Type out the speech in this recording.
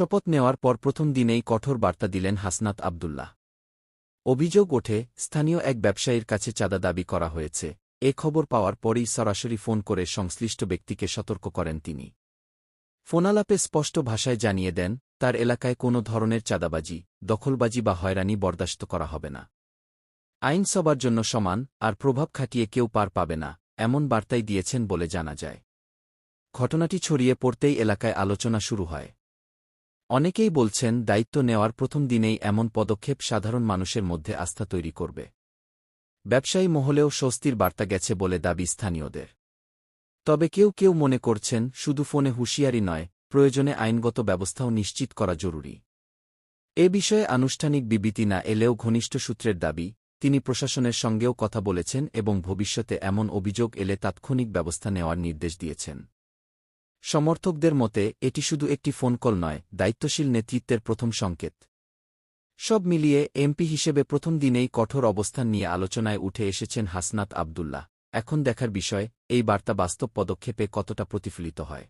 শপথ নেওয়ার পর প্রথম দিনেই কঠোর বার্তা দিলেন হাসনাত আবদুল্লাহ। অভিযোগ ওঠে, স্থানীয় এক ব্যবসায়ীর কাছে চাঁদা দাবি করা হয়েছে। এ খবর পাওয়ার পরেই সরাসরি ফোন করে সংশ্লিষ্ট ব্যক্তিকে সতর্ক করেন তিনি। ফোনালাপে স্পষ্ট ভাষায় জানিয়ে দেন, তার এলাকায় কোনো ধরনের চাঁদাবাজি, দখলবাজি বা হয়রানি বরদাস্ত করা হবে না। আইন সবার জন্য সমান, আর প্রভাব খাটিয়ে কেউ পার পাবে না, এমন বার্তাই দিয়েছেন বলে জানা যায়। ঘটনাটি ছড়িয়ে পড়তেই এলাকায় আলোচনা শুরু হয়। অনেকেই বলছেন দায়িত্ব নেওয়ার প্রথম দিনেই এমন পদক্ষেপ সাধারণ মানুষের মধ্যে আস্থা তৈরি করবে। ব্যবসায়ী মহলেও স্বস্তির বার্তা গেছে বলে দাবি স্থানীয়দের। তবে কেউ কেউ মনে করছেন, শুধু ফোনে হুঁশিয়ারি নয়, প্রয়োজনে আইনগত ব্যবস্থাও নিশ্চিত করা জরুরি। এ বিষয়ে আনুষ্ঠানিক বিবৃতি না এলেও ঘনিষ্ঠ সূত্রের দাবি, তিনি প্রশাসনের সঙ্গেও কথা বলেছেন এবং ভবিষ্যতে এমন অভিযোগ এলে তাৎক্ষণিক ব্যবস্থা নেওয়ার নির্দেশ দিয়েছেন। সমর্থকদের মতে, এটি শুধু একটি ফোন কল নয়, দায়িত্বশীল নেতৃত্বের প্রথম সংকেত। সব মিলিয়ে, এমপি হিসেবে প্রথম দিনেই কঠোর অবস্থান নিয়ে আলোচনায় উঠে এসেছেন হাসনাত আবদুল্লাহ। এখন দেখার বিষয়, এই বার্তা বাস্তব পদক্ষেপে কতটা প্রতিফলিত হয়।